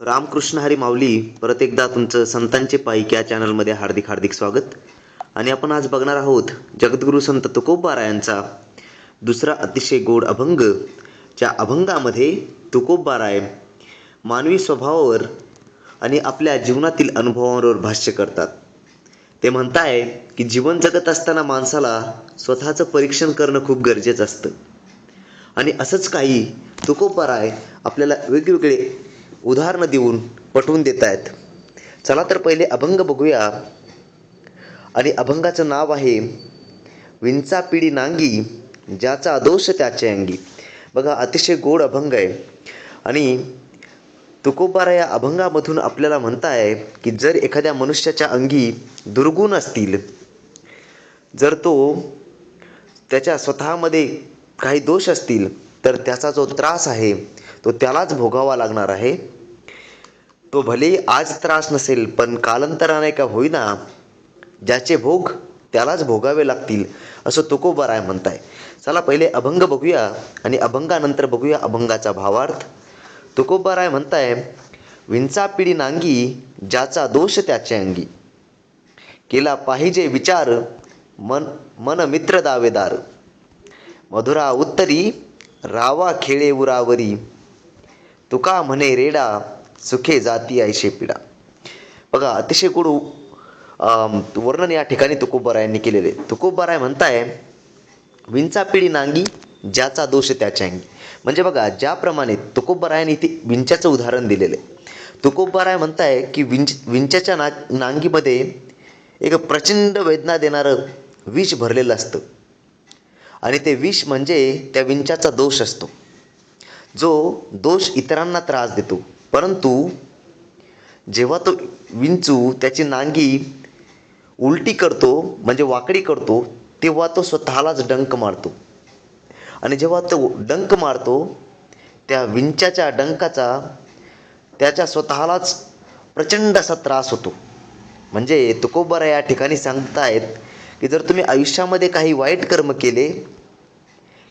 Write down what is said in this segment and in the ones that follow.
रामकृष्ण हरी माऊली परत एकदा तुमचं संतांचे पाईक या चॅनलमध्ये हार्दिक हार्दिक स्वागत. आणि आपण आज बघणार आहोत जगद्गुरू संत तुकोबारायांचा दुसरा अतिशय गोड अभंग ज्या अभंगामध्ये तुकोबाराय मानवी स्वभावावर आणि आपल्या जीवनातील अनुभवांवर भाष्य करतात. ते म्हणताय की जीवन जगत असताना माणसाला स्वतःचं परीक्षण करणं खूप गरजेचं असतं. आणि असंच काही तुकोबाराय आपल्याला वेगवेगळे उदाहरणं देऊन पटवून देत आहेत चला तर पहिले अभंग बघूया. आणि अभंगाचं नाव आहे विंचा पिढी नांगी ज्याचा दोष त्याच्या अंगी. बघा अतिशय गोड अभंग आहे. आणि तुकोबारा या अभंगामधून आपल्याला म्हणताय की जर एखाद्या मनुष्याच्या अंगी दुर्गुण असतील जर तो त्याच्या स्वतःमध्ये काही दोष असतील तर त्याचा जो त्रास आहे तो त्यालाच भोगावा लागणार आहे. तो भले आज त्रास नसेल पण कालांतराने का होईना ज्याचे भोग त्यालाच भोगावे लागतील असं तुकोबाराय म्हणताय. चला पहिले अभंग बघूया आणि अभंगानंतर बघूया अभंगाचा भावार्थ. तुकोबाराय म्हणताय विंचा पिढी नांगी ज्याचा दोष त्याच्या अंगी. केला पाहिजे विचार मन मन मित्र दावेदार. मधुरा उत्तरी रावा खेळे उरावरी. तुका म्हणे रेडा सुखे जाती ऐशे पिडा बघा अतिशय गोड वर्णन या ठिकाणी तुकोबारायांनी केलेले. तुकोबराय म्हणताय विंचा पिढी नांगी ज्याचा दोष त्याच्या अंगी. म्हणजे बघा ज्याप्रमाणे तुकोबरायाने इथे विंच्याचं उदाहरण दिलेलं आहे. तुकोबाराय म्हणताय की विंच विंच्याच्या ना नांगीमध्ये एक प्रचंड वेदना देणारं विष भरलेलं असतं. आणि ते विष म्हणजे त्या विंच्याचा दोष असतो. जो दोष इतरांना त्रास देतो. परंतु जेव्हा तो विंचू त्याची नांगी उलटी करतो म्हणजे वाकडी करतो तेव्हा तो स्वतःलाच डंक मारतो. आणि जेव्हा तो डंक मारतो त्या विंच्याच्या डंकाचा त्याच्या स्वतःलाच प्रचंड असा त्रास होतो. म्हणजे तुकोबारा या ठिकाणी सांगतायत की जर तुम्ही आयुष्यामध्ये काही वाईट कर्म केले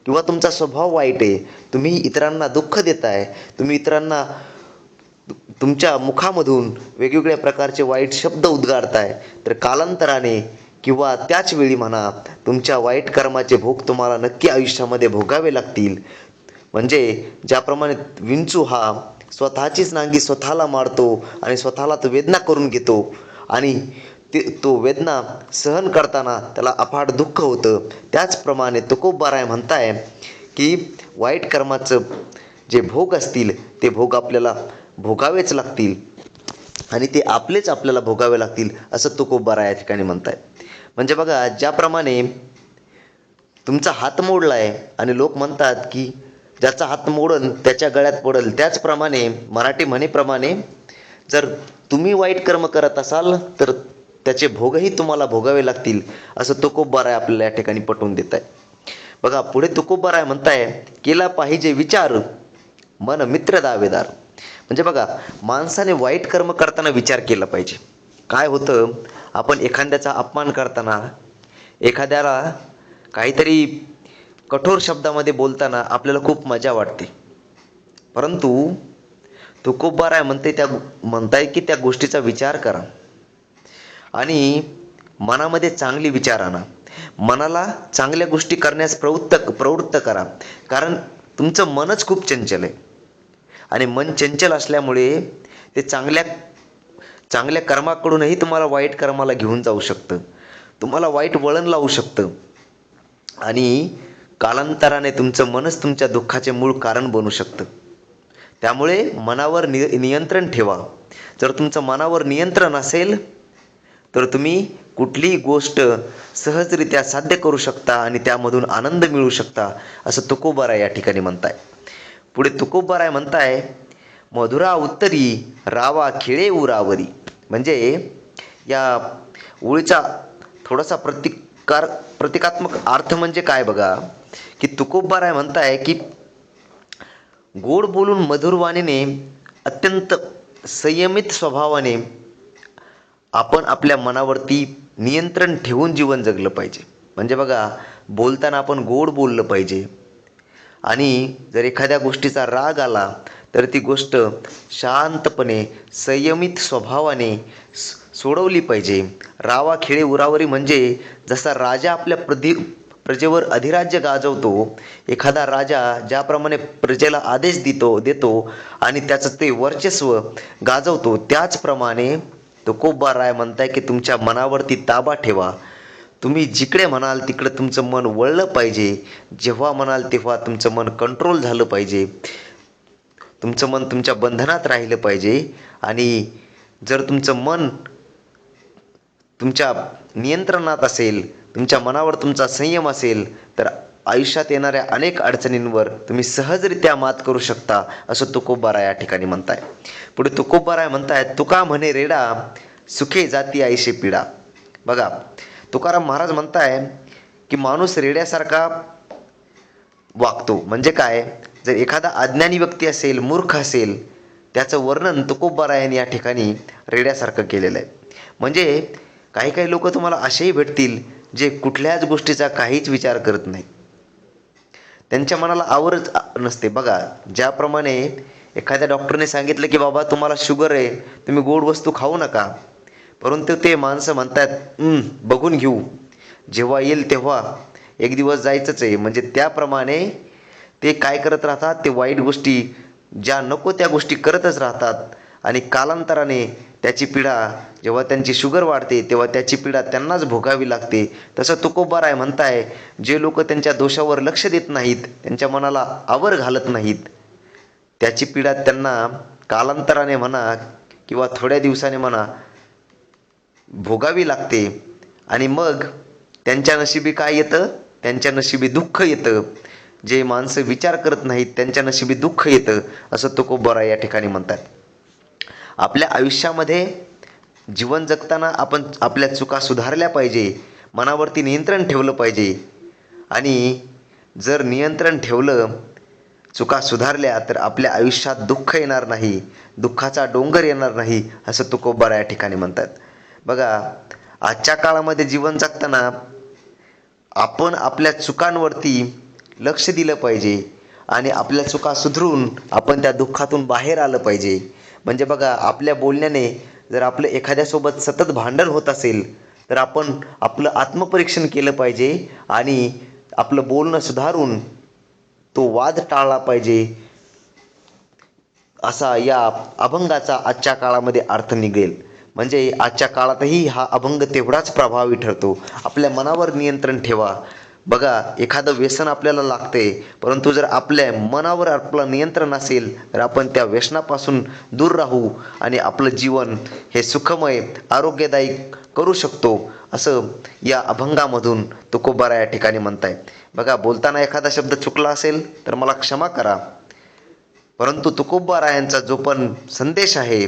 किंवा तुमचा स्वभाव वाईट आहे तुम्ही इतरांना दुःख देताय तुम्ही इतरांना तुमच्या मुखामधून वेगवेगळ्या प्रकारचे वाईट शब्द उद्गारताय तर कालांतराने किंवा त्याच वेळी म्हणा तुमच्या वाईट कर्माचे भोग तुम्हाला नक्की आयुष्यामध्ये भोगावे लागतील. म्हणजे ज्याप्रमाणे विंचू हा स्वतःचीच नांगी स्वतःला मारतो आणि स्वतःला तो वेदना करून घेतो आणि ते तो वेदना सहन करताना त्याला अफाट दुःख होतं. त्याचप्रमाणे तुकोबाराय म्हणताय की वाईट कर्माचं जे भोग असतील ते भोग आपल्याला भोगावेच लागतील. आणि ते आपलेच आपल्याला भोगावे लागतील असं तुकोबारा या ठिकाणी म्हणताय. म्हणजे बघा ज्याप्रमाणे तुमचा हात मोडला आहे आणि लोक म्हणतात की ज्याचा हात मोडन त्याच्या गळ्यात पडल त्याचप्रमाणे मराठी म्हणीप्रमाणे जर तुम्ही वाईट कर्म करत असाल तर त्याचे भोगही तुम्हाला भोगावे लागतील असं तुकोबाराय आपल्याला या ठिकाणी पटवून देत आहे बघा पुढे तुकोबाराय म्हणताय केला पाहिजे विचार मन मित्र दावेदार. म्हणजे बघा माणसाने वाईट कर्म करताना विचार केला पाहिजे. काय होतं आपण एखाद्याचा अपमान करताना एखाद्याला काहीतरी कठोर शब्दामध्ये बोलताना आपल्याला खूप मजा वाटते. परंतु तुकोबाराय म्हणते त्या म्हणताय की त्या गोष्टीचा विचार करा. आणि मनामध्ये चांगली विचार आणा. मनाला चांगल्या गोष्टी करण्यास प्रवृत्त प्रवृत्त करा. कारण तुमचं मनच खूप चंचल आहे. आणि मन चंचल असल्यामुळे ते चांगल्या चांगल्या कर्माकडूनही तुम्हाला वाईट कर्माला घेऊन जाऊ शकतं. तुम्हाला वाईट वळण लावू शकतं. आणि कालांतराने तुमचं मनच तुमच्या दुःखाचे मूळ कारण बनू शकतं. त्यामुळे मनावर नि नियंत्रण ठेवा. जर तुमचं मनावर नियंत्रण असेल तर तुम्ही कुठलीही गोष्ट सहजरित्या साध्य करू शकता आणि त्यामधून आनंद मिळू शकता असं तुकोबाराय या ठिकाणी म्हणताय. पुढे तुकोबाराय म्हणताय मधुरा उत्तरी रावा खिळे उरावरी. म्हणजे या ओळीचा थोडासा प्रतिकार प्रतिकात्मक अर्थ म्हणजे काय बघा की तुकोबाराय म्हणताय की गोड बोलून मधुरवाणीने अत्यंत संयमित स्वभावाने आपण आपल्या मनावरती नियंत्रण ठेवून जीवन जगलं पाहिजे. म्हणजे बघा बोलताना आपण गोड बोललं पाहिजे. आणि जर एखाद्या गोष्टीचा राग आला तर ती गोष्ट शांतपणे संयमित स्वभावाने सोडवली पाहिजे. रावा खेळे उरावरी म्हणजे जसा राजा आपल्या प्रदि प्रजेवर अधिराज्य गाजवतो एखादा राजा ज्याप्रमाणे प्रजेला आदेश देतो देतो आणि त्याचं ते वर्चस्व गाजवतो त्याचप्रमाणे तुकोबा राय म्हणताय की तुमच्या मनावरती ताबा ठेवा. तुम्ही जिकडे म्हणाल तिकडे तुमचं मन वळलं पाहिजे. जेव्हा म्हणाल तेव्हा तुमचं मन कंट्रोल झालं पाहिजे. तुमचं मन तुमच्या बंधनात राहिलं पाहिजे. आणि जर तुमचं मन तुमच्या नियंत्रणात असेल तुमच्या मनावर तुमचा संयम असेल तर आयुष्यात येणाऱ्या अनेक अडचणींवर तुम्ही सहजरित्या मात करू शकता असं तुकोबारा या ठिकाणी म्हणताय. पुढे तुकोबाराय म्हणताय तुका म्हणे रेडा सुखे जाती आईशे पिडा. बघा तुकाराम महाराज म्हणताय की माणूस रेड्यासारखा वागतो. म्हणजे काय? जर एखादा अज्ञानी व्यक्ती असेल मूर्ख असेल त्याचं वर्णन तुकोबारायन या ठिकाणी रेड्यासारखं केलेलं आहे. म्हणजे काही काही लोक तुम्हाला असेही भेटतील जे कुठल्याच गोष्टीचा काहीच विचार करत नाहीत. त्यांच्या मनाला आवरच नसते. बघा ज्याप्रमाणे एखाद्या डॉक्टरने सांगितलं की बाबा तुम्हाला शुगर आहे तुम्ही गोड वस्तू खाऊ नका. परंतु ते माणसं म्हणतात बघून घेऊ. जेव्हा येईल तेव्हा एक दिवस जायचंच आहे. म्हणजे त्याप्रमाणे ते काय करत राहतात? ते वाईट गोष्टी ज्या नको त्या गोष्टी करतच राहतात. आणि कालांतराने त्याची पीडा जेव्हा त्यांची शुगर वाढते तेव्हा त्याची पीडा त्यांनाच भोगावी लागते. तसं तुकोबार आहे म्हणताय जे लोक त्यांच्या दोषावर लक्ष देत नाहीत त्यांच्या मनाला आवर घालत नाहीत त्याची पीडा त्यांना कालांतराने म्हणा किंवा थोड्या दिवसाने म्हणा भोगावी लागते. आणि मग त्यांच्या नशिबी काय येतं? त्यांच्या नशिबी दुःख येतं. जे माणसं विचार करत नाहीत त्यांच्या नशिबी दुःख येतं असं तुकोबरा या ठिकाणी म्हणतात. आपल्या आयुष्यामध्ये जीवन जगताना आपण आपल्या चुका सुधारल्या पाहिजे मनावरती नियंत्रण ठेवलं पाहिजे. आणि जर नियंत्रण ठेवलं चुका सुधारल्या तर आपल्या आयुष्यात दुःख येणार नाही दुःखाचा डोंगर येणार नाही असं तुकोबारा या ठिकाणी म्हणतात. बघा आजच्या काळामध्ये जीवन जगताना आपण आपल्या चुकांवरती लक्ष दिलं पाहिजे आणि आपल्या चुका सुधरून आपण त्या दुःखातून बाहेर आलं पाहिजे. म्हणजे बघा आपल्या बोलण्याने जर आपलं एखाद्यासोबत सतत भांडण होत असेल तर आपण आपलं आत्मपरीक्षण केलं पाहिजे आणि आपलं बोलणं सुधारून तो वाद टाळला पाहिजे. असा या अभंगाचा आजच्या काळामध्ये अर्थ निघेल. म्हणजे आजच्या काळातही हा अभंग तेवढाच प्रभावी ठरतो. आपल्या मनावर नियंत्रण ठेवा. बघा एखादं व्यसन आपल्याला लागते परंतु जर आपल्या मनावर आपलं नियंत्रण असेल तर आपण त्या व्यसनापासून दूर राहू आणि आपलं जीवन हे सुखमय आरोग्यदायी करू शकतो असं या अभंगामधून तुकोबारा या ठिकाणी म्हणताय. बघा बोलताना एखादा शब्द चुकला असेल तर मला क्षमा करा. परंतु तुकोबारा यांचा जो पण संदेश आहे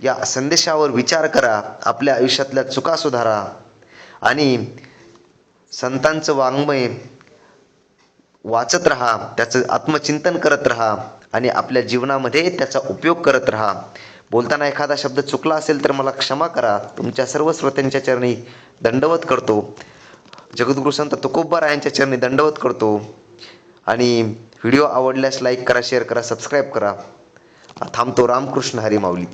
या संदेशावर विचार करा आपल्या आयुष्यातल्या चुका सुधारा आणि संतांचं वाङ्मय वाचत राहा त्याचं आत्मचिंतन करत राहा आणि आपल्या जीवनामध्ये त्याचा उपयोग करत राहा. बोलताना एखादा शब्द चुकला असेल तर मला क्षमा करा. तुमच्या सर्व श्रोत्यांच्या चरणी दंडवत करतो. जगद्गुरु संत तुकोब्बा यांच्या चरणी दंडवत करतो. आणि व्हिडिओ आवडल्यास लाईक करा शेअर करा सबस्क्राईब करा. थांबतो रामकृष्ण हरी माऊली.